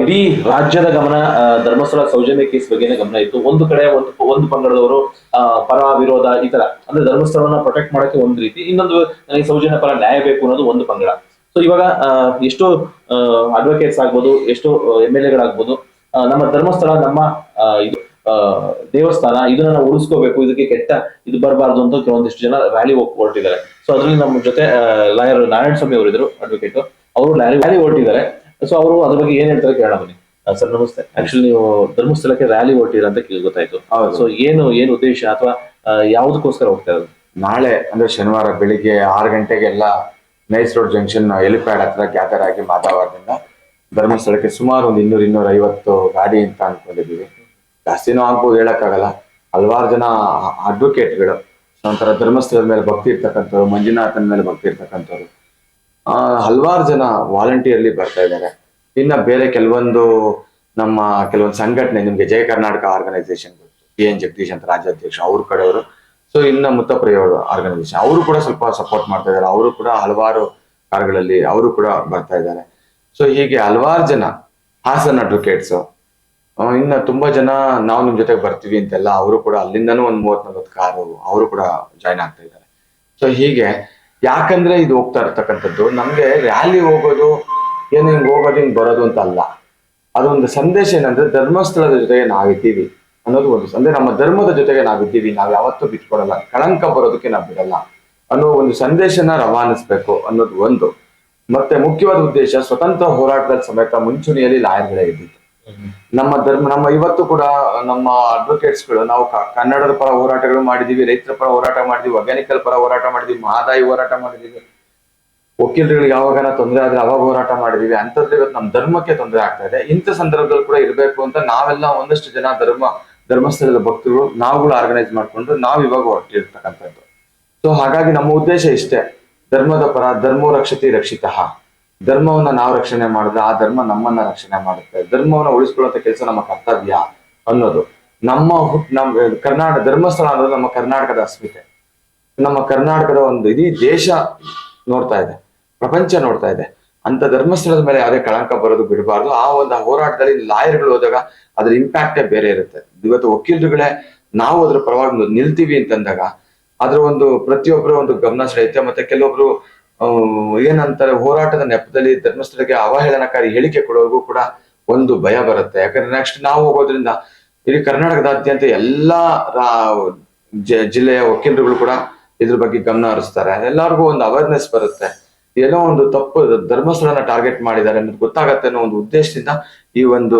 ಇಡೀ ರಾಜ್ಯದ ಗಮನ ಧರ್ಮಸ್ಥಳ ಸೌಜನ್ಯ ಕೇಸ್ ಬಗ್ಗೆನೇ ಗಮನ ಇತ್ತು. ಒಂದು ಕಡೆ ಒಂದು ಒಂದು ಪಂಗಡದವರು ಪರ ವಿರೋಧ, ಈ ತರ, ಅಂದ್ರೆ ಧರ್ಮಸ್ಥಳವನ್ನ ಪ್ರೊಟೆಕ್ಟ್ ಮಾಡಕ್ಕೆ ಒಂದು ರೀತಿ, ಇನ್ನೊಂದು ನನಗೆ ಸೌಜನ್ಯ ಪರ ನ್ಯಾಯ ಬೇಕು ಅನ್ನೋದು ಒಂದು ಪಂಗಡ. ಸೊ ಇವಾಗ ಎಷ್ಟು ಅಡ್ವೊಕೇಟ್ಸ್ ಆಗ್ಬೋದು, ಎಷ್ಟೋ ಎಂ ಎಲ್ ಎಗಳಾಗ್ಬೋದು ನಮ್ಮ ಧರ್ಮಸ್ಥಳ, ನಮ್ಮ ಇದು ದೇವಸ್ಥಾನ, ಇದನ್ನ ಉಳಿಸ್ಕೋಬೇಕು, ಇದಕ್ಕೆ ಕೆಟ್ಟ ಇದು ಬರಬಾರ್ದು ಅಂತ ಕೆಲವೊಂದಿಷ್ಟು ಜನ ರ್ಯಾಲಿ ಹೊರಟಿದ್ದಾರೆ. ಸೊ ಅದ್ರಲ್ಲಿ ನಮ್ಮ ಜೊತೆ ಲಾಯರ್ ನಾರಾಯಣ ಸ್ವಾಮಿ ಅವರಿದ್ರು ಅಡ್ವೊಕೇಟ್ ಅವರು ರ್ಯಾಲಿ ರ್ಯಾಲಿ ಹೊರಟಿದ್ದಾರೆ. ಸೊ ಅವರು ಅದ್ರ ಬಗ್ಗೆ ಏನ್ ಹೇಳ್ತಾರೆ ಕೇಳೋಣ ಬನ್ನಿ. ಸರ್ ನಮಸ್ತೆ. ಆಕ್ಚುಲಿ ನೀವು ಧರ್ಮಸ್ಥಳಕ್ಕೆ ರ್ಯಾಲಿ ಹೊರಟಿರ ಅಂತ ಕೇಳಿ ಗೊತ್ತಾಯ್ತು ಹೌದು. ಸೊ ಏನು ಏನು ಉದ್ದೇಶ ಅಥವಾ ಯಾವುದಕ್ಕೋಸ್ಕರ ಹೋಗ್ತಾ ಇರೋದು? ನಾಳೆ ಅಂದ್ರೆ ಶನಿವಾರ ಬೆಳಿಗ್ಗೆ ಆರು ಗಂಟೆಗೆಲ್ಲ ನೈಸ್ ರೋಡ್ ಜಂಕ್ಷನ್ ಎಲಿಪ್ಯಾಡ್ ಹತ್ರ ಗ್ಯಾದರ್ ಆಗಿ ಮಾತಾಡೋದ್ರಿಂದ ಧರ್ಮಸ್ಥಳಕ್ಕೆ ಸುಮಾರು ಒಂದು ಇನ್ನೂರು ಇನ್ನೂರ ಐವತ್ತು ಗಾಡಿ ಅಂತ ಅನ್ಕೊಂಡಿದೀವಿ ಜಾಸ್ತಿನೂ ಆಗ್ಬೋದು ಹೇಳಕ್ಕಾಗಲ್ಲ. ಹಲವಾರು ಜನ ಅಡ್ವೊಕೇಟ್ಗಳು ಒಂಥರ ಧರ್ಮಸ್ಥಳದ ಮೇಲೆ ಭಕ್ತಿ ಇರ್ತಕ್ಕಂಥವ್ರು ಮಂಜುನಾಥನ ಮೇಲೆ ಭಕ್ತಿ ಇರ್ತಕ್ಕಂಥವ್ರು. ಹಲವಾರು ಜನ ವಾಲಂಟಿಯರ್ಲಿ ಬರ್ತಾ ಇದ್ದಾರೆ. ಇನ್ನ ಬೇರೆ ಕೆಲವೊಂದು ನಮ್ಮ ಕೆಲವೊಂದು ಸಂಘಟನೆ, ನಿಮ್ಗೆ Jaya Karnataka organisation P N Jagadish ಅಂತ ರಾಜ್ಯಾಧ್ಯಕ್ಷ, ಅವ್ರ ಕಡೆಯವರು ಸೊ ಇನ್ನ ಮುತ್ತಪ್ರಿಯ ಆರ್ಗನೈಸೇಷನ್ ಅವರು ಕೂಡ ಸ್ವಲ್ಪ ಸಪೋರ್ಟ್ ಮಾಡ್ತಾ ಇದ್ದಾರೆ. ಅವರು ಕೂಡ ಹಲವಾರು ಕಾರ್ಗಳಲ್ಲಿ ಅವರು ಕೂಡ ಬರ್ತಾ ಇದ್ದಾರೆ. ಸೊ ಹೀಗೆ ಹಲವಾರು ಜನ, ಹಾಸನ್ ಅಡ್ವೊಕೇಟ್ಸ್ ಇನ್ನ ತುಂಬಾ ಜನ ನಾವು ನಿಮ್ ಜೊತೆಗೆ ಬರ್ತೀವಿ ಅಂತೆಲ್ಲ, ಅವರು ಕೂಡ ಅಲ್ಲಿಂದನೂ ಒಂದ್ ಮೂವತ್ ನಲ್ವತ್ತು ಕಾರು, ಅವರು ಕೂಡ ಜಾಯ್ನ್ ಆಗ್ತಾ ಇದ್ದಾರೆ. ಸೊ ಹೀಗೆ ಯಾಕಂದ್ರೆ ಇದು ಹೋಗ್ತಾ ಇರ್ತಕ್ಕಂಥದ್ದು. ನಮ್ಗೆ ರ್ಯಾಲಿ ಹೋಗೋದು, ಏನು ಹಿಂಗ್ ಹೋಗೋದು, ಹಿಂಗ್ ಬರೋದು ಅಂತ ಅಲ್ಲ. ಅದೊಂದು ಸಂದೇಶ ಏನಂದ್ರೆ ಧರ್ಮಸ್ಥಳದ ಜೊತೆಗೆ ನಾವಿದ್ದೀವಿ ಅನ್ನೋದು ಒಂದು ಅಂದ್ರೆ ನಮ್ಮ ಧರ್ಮದ ಜೊತೆಗೆ ನಾವಿದ್ದೀವಿ. ನಾವ್ ಯಾವತ್ತೂ ಬಿಟ್ಕೊಡಲ್ಲ. ಕಳಂಕ ಬರೋದಕ್ಕೆ ನಾವು ಬಿಡಲ್ಲ ಅನ್ನೋ ಒಂದು ಸಂದೇಶನ ರವಾನಿಸ್ಬೇಕು ಅನ್ನೋದು ಒಂದು. ಮತ್ತೆ ಮುಖ್ಯವಾದ ಉದ್ದೇಶ ಸ್ವತಂತ್ರ ಹೋರಾಟದ ಸಮೇತ ಮುಂಚೂಣಿಯಲ್ಲಿ ಲಾಯರ್ಗಳೇ ಇದ್ದಿತ್ತು ನಮ್ಮ ಧರ್ಮ, ನಮ್ಮ ಇವತ್ತು ಕೂಡ ನಮ್ಮ ಅಡ್ವೊಕೇಟ್ಸ್ಗಳು, ನಾವು ಕನ್ನಡದ ಪರ ಹೋರಾಟಗಳು ಮಾಡಿದೀವಿ, ರೈತರ ಪರ ಹೋರಾಟ ಮಾಡಿದೀವಿ ವೈಜ್ಞಾನಿಕಲ್ ಪರ ಹೋರಾಟ ಮಾಡಿದೀವಿ, ಮಹದಾಯಿ ಹೋರಾಟ ಮಾಡಿದೀವಿ. ವಕೀಲರುಗಳಿಗೆ ಯಾವಾಗ ತೊಂದರೆ ಆದ್ರೆ ಅವಾಗ ಹೋರಾಟ ಮಾಡಿದೀವಿ. ಅಂತದ್ದು ಇವತ್ತು ನಮ್ಮ ಧರ್ಮಕ್ಕೆ ತೊಂದರೆ ಆಗ್ತಾ ಇದೆ. ಇಂಥ ಸಂದರ್ಭದಲ್ಲಿ ಕೂಡ ಇರಬೇಕು ಅಂತ ನಾವೆಲ್ಲ ಒಂದಷ್ಟು ಜನ ಧರ್ಮ, ಧರ್ಮಸ್ಥಳದ ಭಕ್ತರು, ನಾವುಗಳು ಆರ್ಗನೈಸ್ ಮಾಡ್ಕೊಂಡು ನಾವು ಇವಾಗ ಹೊರಟಿರ್ತಕ್ಕಂಥದ್ದು. ಸೊ ಹಾಗಾಗಿ ನಮ್ಮ ಉದ್ದೇಶ ಇಷ್ಟೇ, ಧರ್ಮದ ಪರ ಧರ್ಮೋ ರಕ್ಷತಿ ರಕ್ಷಿತ. ಧರ್ಮವನ್ನ ನಾವು ರಕ್ಷಣೆ ಮಾಡಿದ್ರೆ ಆ ಧರ್ಮ ನಮ್ಮನ್ನ ರಕ್ಷಣೆ ಮಾಡುತ್ತೆ. ಧರ್ಮವನ್ನ ಉಳಿಸ್ಕೊಳ್ಳುವಂತ ಕೆಲಸ ನಮ್ಮ ಕರ್ತವ್ಯ ಅನ್ನೋದು. ನಮ್ಮ ನಮ್ಮ ಕರ್ನಾಟಕ ಧರ್ಮಸ್ಥಳ ಅನ್ನೋದು ನಮ್ಮ ಕರ್ನಾಟಕದ ಅಸ್ಮಿತೆ. ನಮ್ಮ ಕರ್ನಾಟಕದ ಒಂದು ಇಡೀ ದೇಶ ನೋಡ್ತಾ ಇದೆ. ಪ್ರಪಂಚ ನೋಡ್ತಾ ಇದೆ. ಅಂತ ಧರ್ಮಸ್ಥಳದ ಮೇಲೆ ಯಾವುದೇ ಕಳಂಕ ಬರೋದು ಬಿಡಬಾರ್ದು. ಆ ಒಂದು ಹೋರಾಟದಲ್ಲಿ ಲಾಯರ್ಗಳು ಹೋದಾಗ ಅದ್ರ ಇಂಪ್ಯಾಕ್ಟೇ ಬೇರೆ ಇರುತ್ತೆ. ಇವತ್ತು ವಕೀಲರುಗಳೇ ನಾವು ಅದ್ರ ಪರವಾಗಿ ನಿಲ್ತೀವಿ ಅಂತಂದಾಗ ಅದ್ರ ಒಂದು ಪ್ರತಿಯೊಬ್ಬರು ಒಂದು ಗಮನ ಸೆಳೆಯುತ್ತೆ. ಮತ್ತೆ ಕೆಲವೊಬ್ರು ಏನಂತಾರೆ ಹೋರಾಟದ ನೆಪದಲ್ಲಿ ಧರ್ಮಸ್ಥಳಕ್ಕೆ ಅವಹೇಳನಕಾರಿ ಹೇಳಿಕೆ ಕೊಡೋರ್ಗೂ ಕೂಡ ಒಂದು ಭಯ ಬರುತ್ತೆ. ಯಾಕಂದ್ರೆ ನೆಕ್ಸ್ಟ್ ನಾವು ಹೋಗೋದ್ರಿಂದ ಇಡೀ ಕರ್ನಾಟಕದಾದ್ಯಂತ ಎಲ್ಲಾ ಜಿಲ್ಲೆಯ ವಕೀಲರುಗಳು ಕೂಡ ಇದ್ರ ಬಗ್ಗೆ ಗಮನ ಹರಿಸ್ತಾರೆ. ಎಲ್ಲರಿಗೂ ಒಂದು ಅವೇರ್ನೆಸ್ ಬರುತ್ತೆ. ಏನೋ ಒಂದು ತಪ್ಪು ಧರ್ಮಸ್ಥಳನ ಟಾರ್ಗೆಟ್ ಮಾಡಿದ್ದಾರೆ ಅನ್ನೋದು ಗೊತ್ತಾಗತ್ತೆ ಅನ್ನೋ ಒಂದು ಉದ್ದೇಶದಿಂದ ಈ ಒಂದು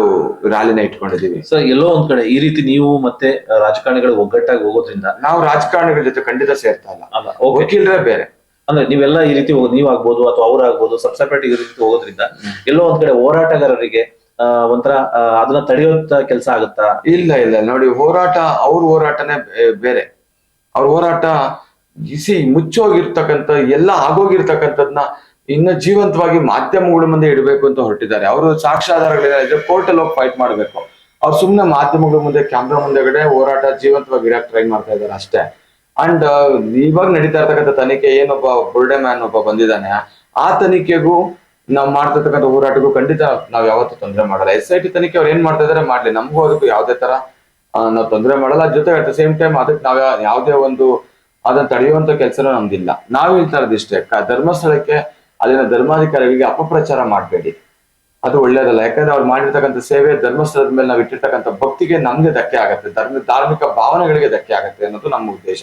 ರ್ಯಾಲಿನ ಇಟ್ಕೊಂಡಿದೀವಿ ಸರ್ ಎಲ್ಲೋ ಒಂದ್ ಕಡೆ ಈ ರೀತಿ ನೀವು ಮತ್ತೆ ರಾಜಕಾರಣಿಗಳು ಒಗ್ಗಟ್ಟಾಗಿ ಹೋಗೋದ್ರಿಂದ ನಾವು ರಾಜಕಾರಣಿಗಳ ಜೊತೆ ಖಂಡಿತ ಸೇರ್ತಾ ಇಲ್ಲ. ವಕೀಲರೇ ಬೇರೆ. ಅಂದ್ರೆ ನೀವೆಲ್ಲ ಈ ರೀತಿ ನೀವಾಗ್ಬೋದು ಅಥವಾ ಅವ್ರಾಗ್ಬೋದು ಸಬ್ ಸೆಪರೇಟ್ ಈ ರೀತಿ ಹೋಗೋದ್ರಿಂದ ಎಲ್ಲೋ ಒಂದ್ ಕಡೆ ಹೋರಾಟಗಾರರಿಗೆ ಒಂಥರ ಅದನ್ನ ತಡೆಯುವಂತ ಕೆಲಸ ಆಗುತ್ತಾ? ಇಲ್ಲ ಇಲ್ಲ. ನೋಡಿ ಹೋರಾಟ ಅವ್ರ ಹೋರಾಟನೇ ಬೇರೆ. ಅವ್ರ ಹೋರಾಟ ಇಸಿ ಮುಚ್ಚೋಗಿರ್ತಕ್ಕಂಥ ಎಲ್ಲ ಆಗೋಗಿರ್ತಕ್ಕಂಥದ್ನ ಇನ್ನ ಜೀವಂತವಾಗಿ ಮಾಧ್ಯಮಗಳ ಮುಂದೆ ಇಡಬೇಕು ಅಂತ ಹೊರಟಿದ್ದಾರೆ. ಅವರು ಸಾಕ್ಷ್ಯಾಧಾರಗಳಿದ್ರೆ ಕೋರ್ಟಲ್ಲಿ ಹೋಗಿ ಫೈಟ್ ಮಾಡ್ಬೇಕು. ಅವ್ರು ಸುಮ್ನೆ ಮಾಧ್ಯಮಗಳ ಮುಂದೆ ಕ್ಯಾಮ್ರಾ ಮುಂದೆಗಡೆ ಹೋರಾಟ ಜೀವಂತವಾಗಿ ಇಡಕ್ ಟ್ರೈ ಮಾಡ್ತಾ ಇದ್ದಾರೆ ಅಷ್ಟೇ. ಅಂಡ್ ಇವಾಗ ನಡೀತಾ ಇರ್ತಕ್ಕಂಥ ತನಿಖೆ ಏನೊಬ್ಬ ಬುರ್ಡೆ ಮ್ಯಾನ್ ಒಬ್ಬ ಬಂದಿದ್ದಾನೆ, ಆ ತನಿಖೆಗೂ ನಾವು ಮಾಡ್ತಿರ್ತಕ್ಕಂಥ ಹೋರಾಟಕ್ಕೂ ಖಂಡಿತ ನಾವ್ ಯಾವತ್ತೂ ತೊಂದರೆ ಮಾಡಲ್ಲ. ಎಸ್ ಐ ಟಿ ತನಿಖೆ ಅವ್ರು ಏನ್ ಮಾಡ್ತಾ ಇದಾರೆ ಮಾಡ್ಲಿ. ನಮಗೂ ಅದಕ್ಕೂ ಯಾವುದೇ ತರ ನಾವು ತೊಂದರೆ ಮಾಡಲ್ಲ. ಜೊತೆ ಅಟ್ ದ ಸೇಮ್ ಟೈಮ್ ಅದಕ್ಕೆ ನಾವ್ ಯಾವುದೇ ಒಂದು ಅದನ್ನ ತಡೆಯುವಂತ ಕೆಲಸನೂ ನಮ್ದಿಲ್ಲ. ನಾವ್ ಹೇಳ್ತಾ ಇರೋದಿಷ್ಟೇ ಧರ್ಮಸ್ಥಳಕ್ಕೆ ಅಲ್ಲಿನ ಧರ್ಮಾಧಿಕಾರಿಗಳಿಗೆ ಅಪಪ್ರಚಾರ ಮಾಡಬೇಡಿ. ಅದು ಒಳ್ಳೇದಲ್ಲ. ಯಾಕಂದ್ರೆ ಅವ್ರು ಮಾಡಿರ್ತಕ್ಕಂಥ ಸೇವೆ ಧರ್ಮಸ್ಥಳದ ಮೇಲೆ ನಾವು ಇಟ್ಟಿರ್ತಕ್ಕಂಥ ಭಕ್ತಿಗೆ ನಮ್ಗೆ ಧಕ್ಕೆ ಆಗತ್ತೆ. ಧರ್ಮ, ಧಾರ್ಮಿಕ ಭಾವನೆಗಳಿಗೆ ಧಕ್ಕೆ ಆಗತ್ತೆ ಅನ್ನೋದು ನಮ್ಮ ಉದ್ದೇಶ.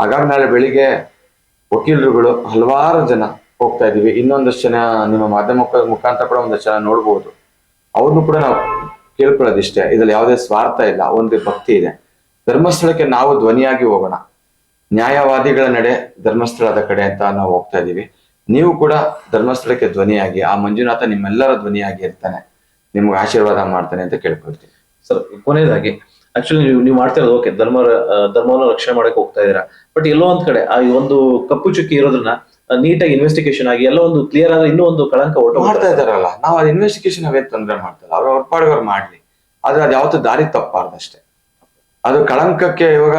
ಹಾಗಾಗಿ ನಾಳೆ ಬೆಳಿಗ್ಗೆ ವಕೀಲರುಗಳು ಹಲವಾರು ಜನ ಹೋಗ್ತಾ ಇದೀವಿ ಇನ್ನೊಂದಷ್ಟು ಜನ ನಿಮ್ಮ ಮಾಧ್ಯಮ ಮುಖಾಂತರ ಕೂಡ ಒಂದಷ್ಟು ಜನ ನೋಡ್ಬೋದು. ಅವ್ರನ್ನು ಕೂಡ ನಾವು ಕೇಳ್ಕೊಳ್ಳೋದಿಷ್ಟೇ ಇದ್ರಲ್ಲಿ ಯಾವುದೇ ಸ್ವಾರ್ಥ ಇಲ್ಲ. ಒಂದು ಭಕ್ತಿ ಇದೆ. ಧರ್ಮಸ್ಥಳಕ್ಕೆ ನಾವು ಧ್ವನಿಯಾಗಿ ಹೋಗೋಣ. ನ್ಯಾಯವಾದಿಗಳ ನಡೆ ಧರ್ಮಸ್ಥಳದ ಕಡೆ ಅಂತ ನಾವು ಹೋಗ್ತಾ ಇದೀವಿ ನೀವು ಕೂಡ ಧರ್ಮಸ್ಥಳಕ್ಕೆ ಧ್ವನಿಯಾಗಿ, ಆ ಮಂಜುನಾಥ ನಿಮ್ಮೆಲ್ಲರ ಧ್ವನಿಯಾಗಿ ಇರ್ತಾನೆ. ನಿಮ್ಗೆ ಆಶೀರ್ವಾದ ಮಾಡ್ತಾನೆ ಅಂತ ಕೇಳ್ಕೊಳ್ತೀನಿ ಸರ್, ಕೊನೆಯದಾಗಿ ಆಕ್ಚುಲಿ ನೀವು ನೀವು ಮಾಡ್ತಾ ಇರೋದು ಓಕೆ ಧರ್ಮ ಧರ್ಮವನ್ನು ರಕ್ಷಣೆ ಮಾಡಕ್ಕೆ ಹೋಗ್ತಾ ಇದ್ದೀರಾ. ಬಟ್ ಎಲ್ಲೋ ಒಂದ್ ಕಡೆ ಆ ಒಂದು ಕಪ್ಪು ಚುಕ್ಕಿ ಇರೋದನ್ನ ನೀಟಾಗಿ ಇನ್ವೆಸ್ಟಿಗೇಷನ್ ಆಗಿ ಎಲ್ಲ ಒಂದು ಕ್ಲಿಯರ್ ಆದ್ರೆ ಇನ್ನೂ ಒಂದು ಕಳಂಕ ಮಾಡ್ತಾ ಹೊರಟು ಇದಾರಲ್ಲ ನಾವು ಅದು ಇನ್ವೆಸ್ಟಿಗೇಷನ್ ಅವೇ ತೊಂದರೆ ಮಾಡ್ತಾರೆ ಅವ್ರ ಅವ್ರ ಪಾಡಿಗೆ ಅವ್ರು ಮಾಡ್ಲಿ. ಆದ್ರೆ ಅದು ಯಾವತ್ತೂ ದಾರಿ ತಪ್ಪಾರ್ದಷ್ಟೇ. ಅದು ಕಳಂಕಕ್ಕೆ ಇವಾಗ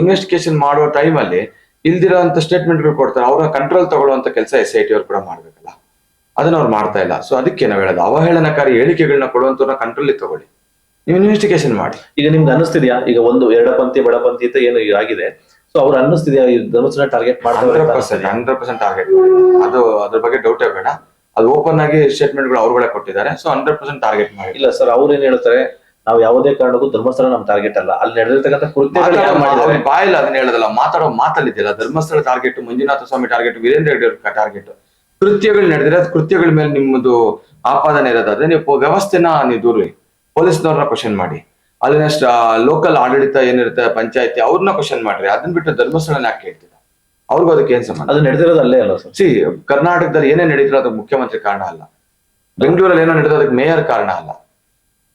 ಇನ್ವೆಸ್ಟಿಗೇಷನ್ ಮಾಡುವ ಟೈಮಲ್ಲಿ ಸ್ಟೇಟ್ಮೆಂಟ್ ಸ್ಟೇಟ್ಮೆಂಟ್ಗಳು ಕೊಡ್ತಾರೆ. ಅವರ ಕಂಟ್ರೋಲ್ ತಗೊಳ್ಳುವಂತ ಕೆಲಸ ಎಸ್ ಐ ಟಿ ಅವ್ರು ಕೂಡ ಮಾಡ್ಬೇಕಲ್ಲ. ಅದನ್ನ ಅವ್ರು ಮಾಡ್ತಾ ಇಲ್ಲ. ಸೊ ಅದಕ್ಕೆ ನಾವು ಹೇಳೋದು. ಅವಹೇಳನಕಾರಿ ಹೇಳಿಕೆಗಳನ್ನ ಕೊಡುವಂತವ್ರನ್ನ ಕಂಟ್ರೋಲ್ ತಗೊಳ್ಳಿ. ನೀವು ಇನ್ವೆಸ್ಟಿಗೇಷನ್ ಮಾಡಿ. ಈಗ ನಿಮ್ಗೆ ಅನಿಸ್ತಿದ್ಯಾ ಈಗ ಒಂದು ಎರಡ ಎಡಪಂಥಿ ಬಡಪಂಥಿ ಅಂತ ಏನು ಈಗ ಆಗಿದೆ. ಸೊ ಅವ್ರು ಅನ್ನಿಸ್ತಿದ್ಯಾ? ಈ ಧರ್ಮಸ್ಥಳ ಟಾರ್ಗೆಟ್ ಮಾಡ್ತಾರೆ hundred percent hundred percent target ಅದು ಅದ್ರ ಬಗ್ಗೆ ಡೌಟ್ ಬೇಡ. ಅದು ಓಪನ್ ಆಗಿ ಸ್ಟೇಟ್ಮೆಂಟ್ಗಳು ಅವ್ರುಗಳೇ ಕೊಟ್ಟಿದ್ದಾರೆ. ಸೊ ಹಂಡ್ರೆಡ್ ಪರ್ಸೆಂಟ್ ಟಾರ್ಗೆಟ್ ಮಾಡಿ. ಇಲ್ಲ ಸರ್ ಅವ್ರು ಏನ್ ಹೇಳ್ತಾರೆ? ನಾವು ಯಾವುದೇ ಕಾರಣಕ್ಕೂ ಧರ್ಮಸ್ಥಳ ನಮ್ ಟಾರ್ಗೆಟ್ ಅಲ್ಲ. ಅಲ್ಲಿ ನಡೆದಿರ್ತಕ್ಕಂಥ ಕೃತ್ಯಗಳು ಯಾರು ಮಾಡಿದ್ದಾರೆ? ಬಾಯಿಲ್ಲ ಅದನ್ನ ಹೇಳೋದಲ್ಲ ಮಾತಾಡೋ ಮಾತಲ್ಲಿದ್ದಿಲ್ಲ ಧರ್ಮಸ್ಥಳ ಟಾರ್ಗೆಟ್ ಮಂಜುನಾಥ ಸ್ವಾಮಿ ಟಾರ್ಗೆಟ್ ವೀರೇಂದ್ರ ಹೆಗ್ಡೆ ಅವ್ರ ಟಾರ್ಗೆಟ್ ಕೃತ್ಯಗಳು ನಡೆದಿರೋ ಅದು ಕೃತ್ಯಗಳ ಮೇಲೆ ನಿಮ್ಮದು ಆಪಾದನೆ ಇರೋದಾದ್ರೆ ನೀವು ವ್ಯವಸ್ಥೆನ ನೀವು ದೂರಿ ಪೊಲೀಸ್ನವ್ರನ್ನ ಕ್ವಶನ್ ಮಾಡಿ. ಅಲ್ಲಿನ ಲೋಕಲ್ ಆಡಳಿತ ಏನಿರುತ್ತೆ ಪಂಚಾಯತಿ ಅವ್ರನ್ನ ಕ್ವಶನ್ ಮಾಡ್ರಿ. ಅದನ್ನ ಬಿಟ್ಟು ಧರ್ಮಸ್ಥಳನ ಯಾಕೆ ಹೇಳ್ತೀರಾ ಅವ್ರಿಗೂ ಅದಕ್ಕೆ ಏನ್ ಸಂಬಂಧ? ಅದು ನಡೆದಿರೋದು ಅಲ್ಲೇ ಅಲ್ಲ ಸರ್? ಸಿ ಕರ್ನಾಟಕದಲ್ಲಿ ಏನೇ ನಡೀತಿರೋ ಅದಕ್ಕೆ ಮುಖ್ಯಮಂತ್ರಿ ಕಾರಣ ಅಲ್ಲ. ಬೆಂಗಳೂರಲ್ಲಿ ಏನೋ ನಡೆದ ಅದಕ್ಕೆ ಮೇಯರ್ ಕಾರಣ ಅಲ್ಲ.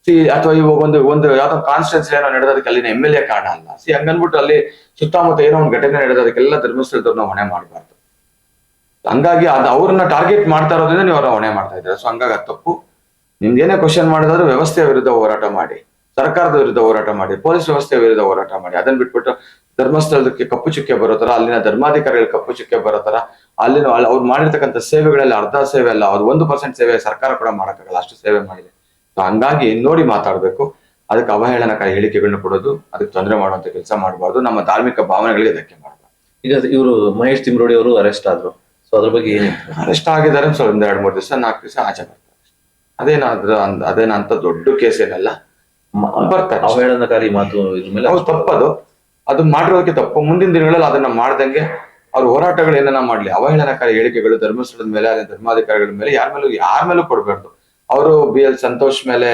ಸಿ ಅಥವಾ ಇವಾಗ ಒಂದು ಒಂದು ಯಾವ್ದೋ ಕಾನ್ಸ್ಟಿಟ್ಯೂನ್ಸಿ ಏನೋ ನಡೆದೋದಕ್ಕೆ ಅಲ್ಲಿನ ಎಂ ಎಲ್ ಎ ಕಾರಣ ಅಲ್ಲ. ಸಿ ಹಂಗನ್ಬಿಟ್ಟು ಅಲ್ಲಿ ಸುತ್ತಮುತ್ತ ಏನೋ ಒಂದು ಘಟನೆ ನಡೆದೋದಕ್ಕೆಲ್ಲ ಧರ್ಮಸ್ಥಳದವ್ರನ್ನ ಹೊಣೆ ಮಾಡಬಾರ್ದು. ಹಂಗಾಗಿ ಅದು ಅವ್ರನ್ನ ಟಾರ್ಗೆಟ್ ಮಾಡ್ತಾ ಇರೋದ್ರಿಂದ ನೀವು ಅವ್ರನ್ನ ಹೊಣೆ ಮಾಡ್ತಾ ಇದ್ದಾರೆ? ಸೊ ಹಂಗಾಗಿ ಅದು ತಪ್ಪು. ನಿಮ್ಗೆ ಏನೇ ಕ್ವಶನ್ ಮಾಡಿದ್ರು ವ್ಯವಸ್ಥೆಯ ವಿರುದ್ಧ ಹೋರಾಟ ಮಾಡಿ ಸರ್ಕಾರದ ವಿರುದ್ಧ ಹೋರಾಟ ಮಾಡಿ ಪೊಲೀಸ್ ವ್ಯವಸ್ಥೆಯ ವಿರುದ್ಧ ಹೋರಾಟ ಮಾಡಿ. ಅದನ್ನ ಬಿಟ್ಬಿಟ್ಟು ಧರ್ಮಸ್ಥಳದಕ್ಕೆ ಕಪ್ಪು ಚುಕ್ಕೆ ಬರೋ ತರ ಅಲ್ಲಿನ ಧರ್ಮಾಧಿಕಾರಿಗಳು ಕಪ್ಪು ಚುಕ್ಕೆ ಬರೋ ತರ ಅಲ್ಲಿನ ಅಲ್ಲಿ ಅವ್ರು ಮಾಡಿರ್ತಕ್ಕಂಥ ಸೇವೆಗಳಲ್ಲಿ ಅರ್ಧ ಸೇವೆ ಅಲ್ಲ ಅವ್ರು ಒಂದು ಪರ್ಸೆಂಟ್ ಸೇವೆ ಸರ್ಕಾರ ಕೂಡ ಮಾಡಕ್ಕಾಗಲ್ಲ ಅಷ್ಟು ಸೇವೆ ಮಾಡಿದೆ. ಸೊ ಹಂಗಾಗಿ ನೋಡಿ ಮಾತಾಡ್ಬೇಕು. ಅದಕ್ಕೆ ಅವಹೇಳನಕಾರಿ ಹೇಳಿಕೆಗಳನ್ನ ಕೊಡೋದು ಅದಕ್ಕೆ ತೊಂದರೆ ಮಾಡುವಂತ ಕೆಲಸ ಮಾಡಬಾರ್ದು. ನಮ್ಮ ಧಾರ್ಮಿಕ ಭಾವನೆಗಳಿಗೆ ಧಕ್ಕೆ ಮಾಡಬಾರ್ದು. ಈಗ ಇವರು ಮಹೇಶ್ ತಿಮ್ರೋಡಿ ಅವರು ಅರೆಸ್ಟ್ ಆದ್ರು. ಸೊ ಅದ್ರ ಬಗ್ಗೆ ಏನು ಅರೆಸ್ಟ್ ಆಗಿದ್ದಾರೆ ಸ್ವಲ್ಪ ಒಂದ್ ಎರಡು ಮೂರು ದಿವಸ ನಾಲ್ಕು ದಿವಸ ಆಚೆ ಬರ್ತಾರೆ. ಅದೇನಾದ್ರ ಅದೇನ ಅಂತ ದೊಡ್ಡ ಕೇಸ್ ಏನಲ್ಲ ಬರ್ತಾರೆ ಅವಹೇಳನಕಾರಿ ಮಾತು ಇದ್ರ ಮೇಲೆ ಅವ್ರು ತಪ್ಪದು. ಅದು ಮಾಡಿರೋದಕ್ಕೆ ತಪ್ಪು. ಮುಂದಿನ ದಿನಗಳಲ್ಲಿ ಅದನ್ನ ಮಾಡ್ದಂಗೆ ಅವ್ರ ಹೋರಾಟಗಳು ಏನನ್ನ ಮಾಡ್ಲಿ. ಅವಹೇಳನಕಾರಿ ಹೇಳಿಕೆಗಳು ಧರ್ಮಸ್ಥಳದ ಮೇಲೆ ಅದೇ ಧರ್ಮಾಧಿಕಾರಿಗಳ ಮೇಲೆ ಯಾರ ಮೇಲೂ ಯಾರ ಮೇಲೂ ಕೊಡ್ಬಾರ್ದು. ಅವರು ಬಿ ಎಲ್ ಸಂತೋಷ್ ಮೇಲೆ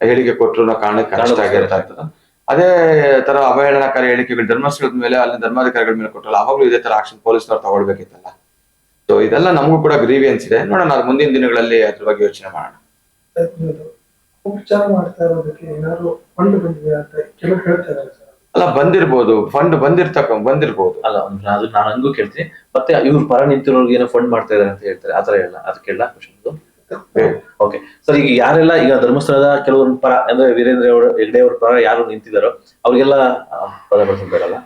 ಹೇಳಿಕೆ ಕೊಟ್ಟರು ಅನ್ನೋ ಕಾರಣಕ್ಕೆ ಕಷ್ಟ ಆಗಿರ್ತಾ ಇರ್ತದ ಅದೇ ತರ ಅವಹೇಳನಕಾರಿ ಹೇಳಿಕೆಗಳು ಧರ್ಮಸ್ಥಳದ ಮೇಲೆ ಅಲ್ಲಿ ಧರ್ಮಾಧಿಕಾರಿಗಳ ಮೇಲೆ ಕೊಟ್ಟಲ್ಲ ಅವಾಗಲೂ ಇದೇ ತರ ಆಕ್ಷನ್ ಪೊಲೀಸ್ನವ್ರು ತಗೊಳ್ಬೇಕಿತ್ತಲ್ಲ. ಸೊ ಇದೆಲ್ಲ ನಮಗೂ ಕೂಡ ಗ್ರೀವಿಯನ್ಸ್ ಇದೆ. ನೋಡೋಣ ಅದು ಮುಂದಿನ ದಿನಗಳಲ್ಲಿ ಅದ್ರ ಬಗ್ಗೆ ಯೋಚನೆ ಮಾಡೋಣ. ಉಪಚಾರ ಮಾಡ್ತಾ ಇರೋದಕ್ಕೆ ಏನಾದ್ರು ಫಂಡ್ ಬಂದಿದೆ ಅಂತ ಕೆಲವು ಹೇಳ್ತಾ ಸರ್. ಅಲ್ಲ ಬಂದಿರ್ಬೋದು. ಫಂಡ್ ಬಂದಿರ್ತಕ್ಕ ಬಂದಿರ್ಬೋದು. ಅಲ್ಲ ಅದು ನಾನು ಹಂಗೂ ಕೇಳ್ತೀನಿ. ಮತ್ತೆ ಇವ್ರು ಪರ ನಿಂತಿರೋರ್ಗೆ ಏನೋ ಫಂಡ್ ಮಾಡ್ತಾ ಇದಾರೆ ಅಂತ ಹೇಳ್ತಾರೆ. ಆತರ ಎಲ್ಲ ಅದಕ್ಕೆಲ್ಲ ಕ್ವಶನ್ ಓಕೆ ಸರ್ ಈಗ ಯಾರೆಲ್ಲ ಈಗ ಧರ್ಮಸ್ಥಳದ ಕೆಲವೊಂದು ಪರ ಅಂದ್ರೆ ವೀರೇಂದ್ರ ಅವರು ಹೆಗ್ಡೆ ಅವ್ರ ಪರ ಯಾರು ನಿಂತಿದಾರೋ ಅವ್ರಿಗೆಲ್ಲ ಪದ ಆ,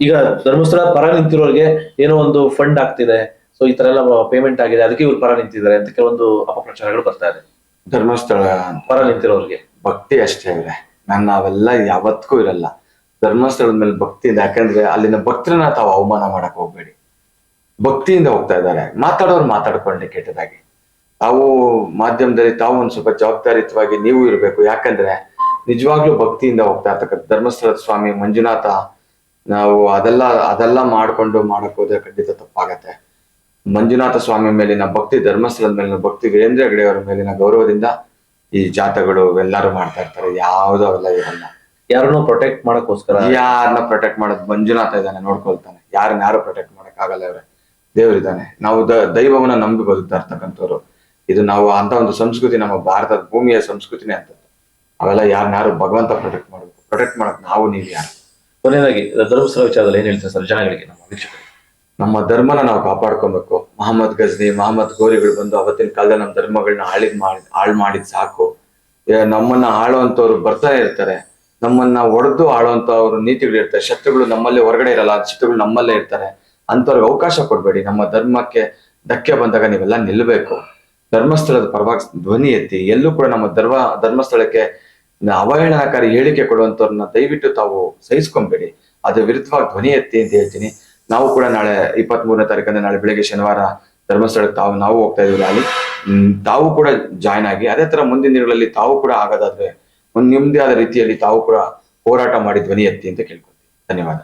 ಈಗ ಧರ್ಮಸ್ಥಳ ಪರ ನಿಂತಿರೋರಿಗೆ ಏನೋ ಒಂದು ಫಂಡ್ ಆಗ್ತಿದೆ. ಸೊ ಈ ತರ ಎಲ್ಲ ಪೇಮೆಂಟ್ ಆಗಿದೆ. ಅದಕ್ಕೆ ಇವ್ರು ಪರ ನಿಂತಿದ್ದಾರೆ ಅಂತ ಕೆಲವೊಂದು ಅಪಪ್ರಚಾರಗಳು ಬರ್ತಾ ಇದೆ. ಧರ್ಮಸ್ಥಳ ಪರ ನಿಂತಿರೋರಿಗೆ. ಭಕ್ತಿ ಅಷ್ಟೇ ಇದೆ ನನ್ನ ಅವೆಲ್ಲ ಯಾವತ್ತಿಗೂ ಇರಲ್ಲ. ಧರ್ಮಸ್ಥಳದ ಮೇಲೆ ಭಕ್ತಿ ಇದೆ. ಯಾಕಂದ್ರೆ ಅಲ್ಲಿನ ಭಕ್ತರನ್ನ ತಾವು ಅವಮಾನ ಮಾಡಕ್ ಹೋಗ್ಬೇಡಿ. ಭಕ್ತಿಯಿಂದ ಹೋಗ್ತಾ ಇದ್ದಾರೆ. ಮಾತಾಡೋರು ಮಾತಾಡ್ಕೊಳ್ಳಿ ಕೆಟ್ಟದಾಗಿ. ತಾವು ಮಾಧ್ಯಮದಲ್ಲಿ ತಾವು ಒಂದ್ ಸ್ವಲ್ಪ ಜವಾಬ್ದಾರಿಯುತವಾಗಿ ನೀವು ಇರಬೇಕು. ಯಾಕಂದ್ರೆ ನಿಜವಾಗ್ಲೂ ಭಕ್ತಿಯಿಂದ ಹೋಗ್ತಾ ಇರ್ತಕ್ಕಂಥ ಧರ್ಮಸ್ಥಳದ ಸ್ವಾಮಿ ಮಂಜುನಾಥ ನಾವು ಅದೆಲ್ಲ ಅದೆಲ್ಲ ಮಾಡ್ಕೊಂಡು ಮಾಡಕ್ ಹೋದ್ರೆ ಖಂಡಿತ ತಪ್ಪಾಗತ್ತೆ. ಮಂಜುನಾಥ ಸ್ವಾಮಿ ಮೇಲಿನ ಭಕ್ತಿ ಧರ್ಮಸ್ಥಳದ ಮೇಲಿನ ಭಕ್ತಿ ವೀರೇಂದ್ರ ಹೆಗಡೆಯವರ ಅವರ ಮೇಲಿನ ಗೌರವದಿಂದ ಈ ಜಾತಗಳು ಎಲ್ಲರೂ ಮಾಡ್ತಾ ಇರ್ತಾರೆ. ಯಾವ್ದು ಅವೆಲ್ಲ ಇರಲ್ಲ ಯಾರನ್ನು ಪ್ರೊಟೆಕ್ಟ್ ಮಾಡಕ್ಕೋಸ್ಕರ ಯಾರನ್ನ ಪ್ರೊಟೆಕ್ಟ್ ಮಾಡೋದು? ಮಂಜುನಾಥ ಇದ್ದಾನೆ ನೋಡ್ಕೊಳ್ತಾನೆ. ಯಾರನ್ನ ಯಾರು ಪ್ರೊಟೆಕ್ಟ್ ಮಾಡಕ್ ಆಗಲ್ಲ ಇವ್ರೆ. ದೇವರಿದ್ದಾನೆ ನಾವು ದೈವವನ್ನ ನಂಬಿ ಬದುಕ್ತಾ ಇರ್ತಕ್ಕಂಥವ್ರು. ಇದು ನಾವು ಅಂತ ಒಂದು ಸಂಸ್ಕೃತಿ ನಮ್ಮ ಭಾರತದ ಭೂಮಿಯ ಸಂಸ್ಕೃತಿನೇ ಅಂತದ್ದು. ಅವೆಲ್ಲ ಯಾರನ್ನ ಯಾರು ಭಗವಂತ ಪ್ರೊಟೆಕ್ಟ್ ಮಾಡ್ಬೇಕು ಪ್ರೊಟೆಕ್ಟ್ ಮಾಡಕ್ ನಾವು ನೀವು ಯಾರು? ಕೊನೆಯದಾಗಿ ಧರ್ಮಸ್ಥಳ ವಿಚಾರದಲ್ಲಿ ಏನ್ ಹೇಳ್ತಾರೆ ಸರ್ ಜನಗಳಿಗೆ, ನಮ್ಮ ವೀಕ್ಷಕರಿಗೆ? ನಮ್ಮ ಧರ್ಮನ ನಾವು ಕಾಪಾಡ್ಕೊಬೇಕು. ಮಹಮ್ಮದ್ ಗಜ್ನಿ, ಮಹಮ್ಮದ್ ಗೋರಿಗಳು ಬಂದು ಅವತ್ತಿನ ಕಾಲದಲ್ಲಿ ನಮ್ಮ ಧರ್ಮಗಳನ್ನ ಹಾಳಿದ್ ಮಾಡಿ, ಹಾಳು ಮಾಡಿದ್ ಸಾಕು. ನಮ್ಮನ್ನ ಆಳುವಂತವ್ರು ಬರ್ತಾ ಇರ್ತಾರೆ. ನಮ್ಮನ್ನ ಒಡೆದು ಆಳುವಂತವ್ರು ನೀತಿಗಳು ಇರ್ತಾರೆ. ಶತ್ರುಗಳು ನಮ್ಮಲ್ಲೇ ಹೊರಗಡೆ ಇರಲ್ಲ, ಶತ್ರುಗಳು ನಮ್ಮಲ್ಲೇ ಇರ್ತಾರೆ. ಅಂತವ್ರಿಗೆ ಅವಕಾಶ ಕೊಡ್ಬೇಡಿ. ನಮ್ಮ ಧರ್ಮಕ್ಕೆ ಧಕ್ಕೆ ಬಂದಾಗ ನೀವೆಲ್ಲ ನಿಲ್ಲಬೇಕು ಧರ್ಮಸ್ಥಳದ ಪರವಾಗಿ ಧ್ವನಿ ಎತ್ತಿ, ಎಲ್ಲೂ ಕೂಡ ನಮ್ಮ ಧರ್ಮ, ಧರ್ಮಸ್ಥಳಕ್ಕೆ ಅವಹೇಳನಕಾರಿ ಹೇಳಿಕೆ ಕೊಡುವಂತವ್ರನ್ನ ದಯವಿಟ್ಟು ತಾವು ಸಹಿಸ್ಕೊಂಬೇಡಿ. ಅದು ವಿರುದ್ಧವಾಗಿ ಧ್ವನಿ ಎತ್ತಿ ಅಂತ ಹೇಳ್ತೀನಿ. ನಾವು ಕೂಡ ನಾಳೆ ಇಪ್ಪತ್ತ್ ಮೂರನೇ ತಾರೀಕಂದ್ರೆ ನಾಳೆ ಬೆಳಗ್ಗೆ ಶನಿವಾರ ಧರ್ಮಸ್ಥಳಕ್ಕೆ ತಾವು, ನಾವು ಹೋಗ್ತಾ ಇದೀವಿ ಅಲ್ಲಿ. ತಾವು ಕೂಡ ಜಾಯ್ನ್ ಆಗಿ, ಅದೇ ತರ ಮುಂದಿನ ದಿನಗಳಲ್ಲಿ ತಾವು ಕೂಡ ಆಗೋದಾದ್ರೆ ಒಂದು ನಿಮ್ಮದೇ ಆದ ರೀತಿಯಲ್ಲಿ ತಾವು ಕೂಡ ಹೋರಾಟ ಮಾಡಿ ಧ್ವನಿ ಎತ್ತಿ ಅಂತ ಕೇಳ್ಕೊತೀನಿ ಧನ್ಯವಾದ.